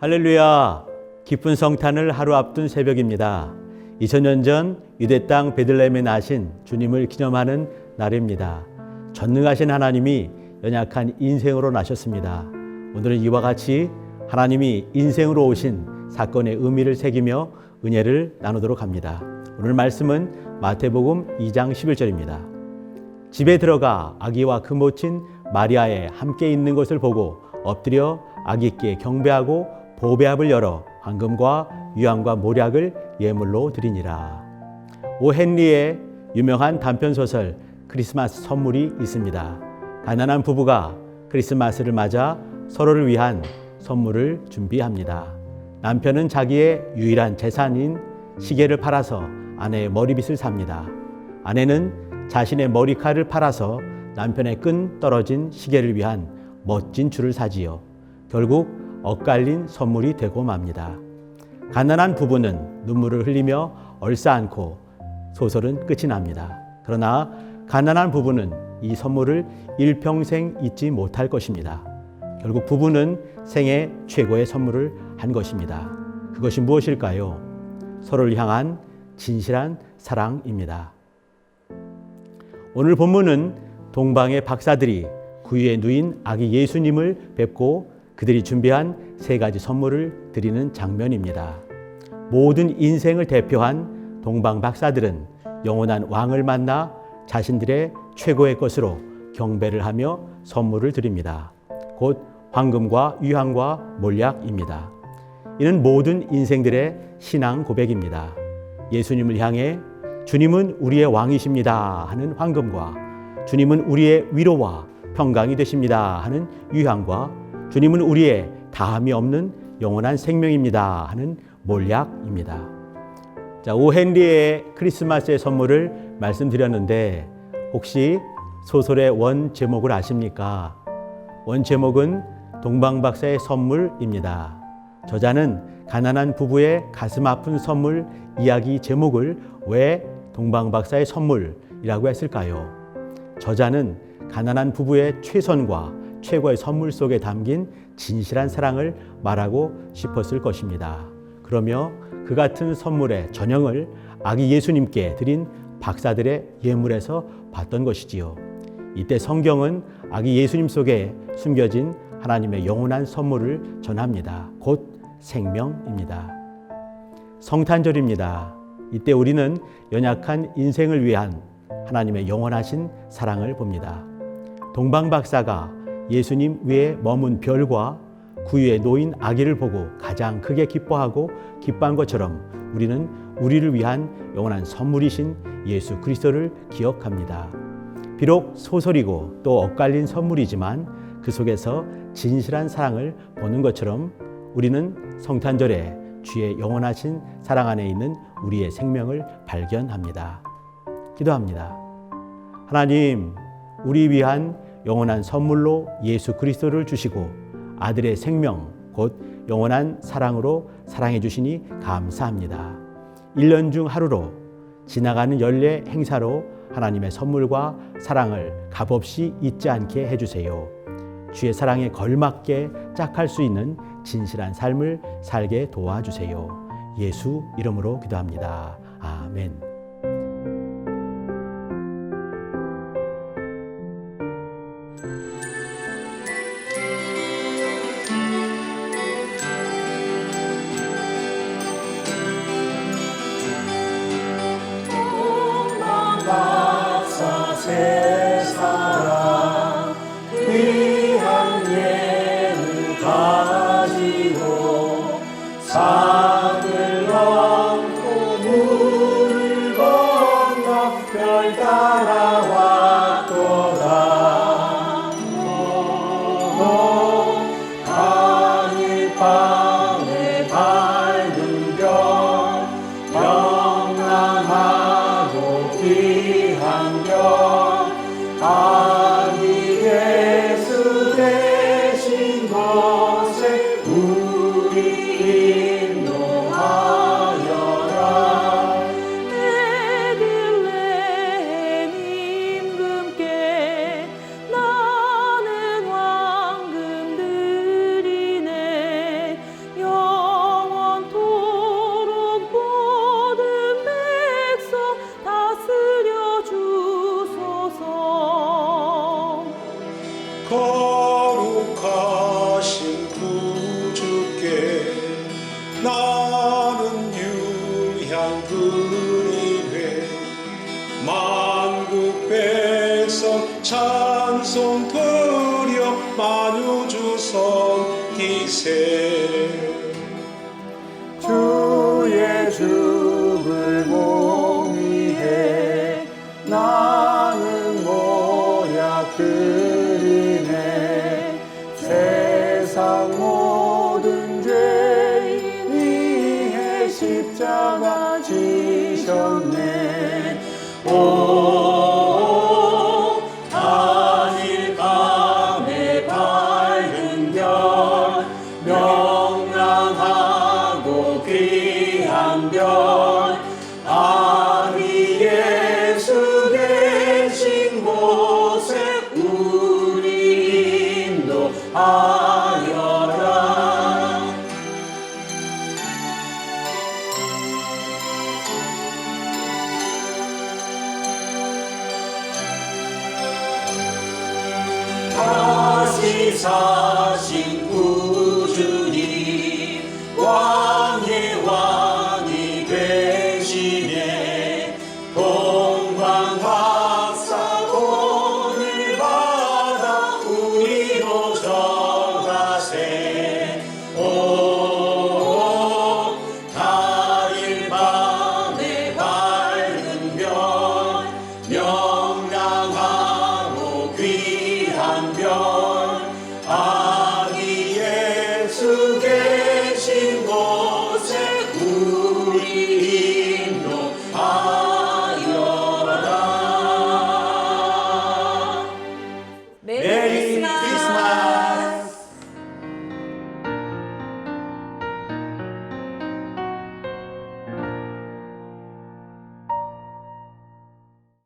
할렐루야! 기쁜 성탄을 하루 앞둔 새벽입니다. 2000년 전 유대 땅 베들레헴에 나신 주님을 기념하는 날입니다. 전능하신 하나님이 연약한 인생으로 나셨습니다. 오늘은 이와 같이 하나님이 인생으로 오신 사건의 의미를 새기며 은혜를 나누도록 합니다. 오늘 말씀은 마태복음 2장 11절입니다. 집에 들어가 아기와 그 모친 마리아에 함께 있는 것을 보고 엎드려 아기께 경배하고 보배합을 열어 황금과 유황과 모략을 예물로 드리니라. 오 헨리의 유명한 단편 소설 크리스마스 선물이 있습니다. 가난한 부부가 크리스마스를 맞아 서로를 위한 선물을 준비합니다. 남편은 자기의 유일한 재산인 시계를 팔아서 아내의 머리빗을 삽니다. 아내는 자신의 머리칼을 팔아서 남편의 끈 떨어진 시계를 위한 멋진 줄을 사지요. 결국 엇갈린 선물이 되고 맙니다. 가난한 부부는 눈물을 흘리며 얼싸안고 소설은 끝이 납니다. 그러나 가난한 부부는 이 선물을 일평생 잊지 못할 것입니다. 결국 부부는 생애 최고의 선물을 한 것입니다. 그것이 무엇일까요? 서로를 향한 진실한 사랑입니다. 오늘 본문은 동방의 박사들이 구유에 누인 아기 예수님을 뵙고 그들이 준비한 세 가지 선물을 드리는 장면입니다. 모든 인생을 대표한 동방 박사들은 영원한 왕을 만나 자신들의 최고의 것으로 경배를 하며 선물을 드립니다. 곧 황금과 유황과 몰약입니다. 이는 모든 인생들의 신앙 고백입니다. 예수님을 향해 주님은 우리의 왕이십니다 하는 황금과 주님은 우리의 위로와 평강이 되십니다 하는 유황과 주님은 우리의 다함이 없는 영원한 생명입니다 하는 몰약입니다. 자, 오헨리의 크리스마스의 선물을 말씀드렸는데 혹시 소설의 원 제목을 아십니까? 원 제목은 동방박사의 선물입니다. 저자는 가난한 부부의 가슴 아픈 선물 이야기 제목을 왜 동방박사의 선물이라고 했을까요? 저자는 가난한 부부의 최선과 최고의 선물 속에 담긴 진실한 사랑을 말하고 싶었을 것입니다. 그러며 그 같은 선물의 전형을 아기 예수님께 드린 박사들의 예물에서 봤던 것이지요. 이때 성경은 아기 예수님 속에 숨겨진 하나님의 영원한 선물을 전합니다. 곧 생명입니다. 성탄절입니다. 이때 우리는 연약한 인생을 위한 하나님의 영원하신 사랑을 봅니다. 동방 박사가 예수님 위에 머문 별과 구유에 놓인 아기를 보고 가장 크게 기뻐하고 기뻐한 것처럼 우리는 우리를 위한 영원한 선물이신 예수 그리스도를 기억합니다. 비록 소설이고 또 엇갈린 선물이지만 그 속에서 진실한 사랑을 보는 것처럼 우리는 성탄절에 주의 영원하신 사랑 안에 있는 우리의 생명을 발견합니다. 기도합니다. 하나님, 우리 위한 영원한 선물로 예수 그리스도를 주시고 아들의 생명 곧 영원한 사랑으로 사랑해 주시니 감사합니다. 1년 중 하루로 지나가는 연례 행사로 하나님의 선물과 사랑을 값없이 잊지 않게 해 주세요. 주의 사랑에 걸맞게 짝할 수 있는 진실한 삶을 살게 도와주세요. 예수 이름으로 기도합니다. 아멘. 베 희생 주의 죽을 몸이해 나는 모약 드리네 세상 모든 죄인 위해 십자가 지셨네. 오 다시 사신 우주님 와.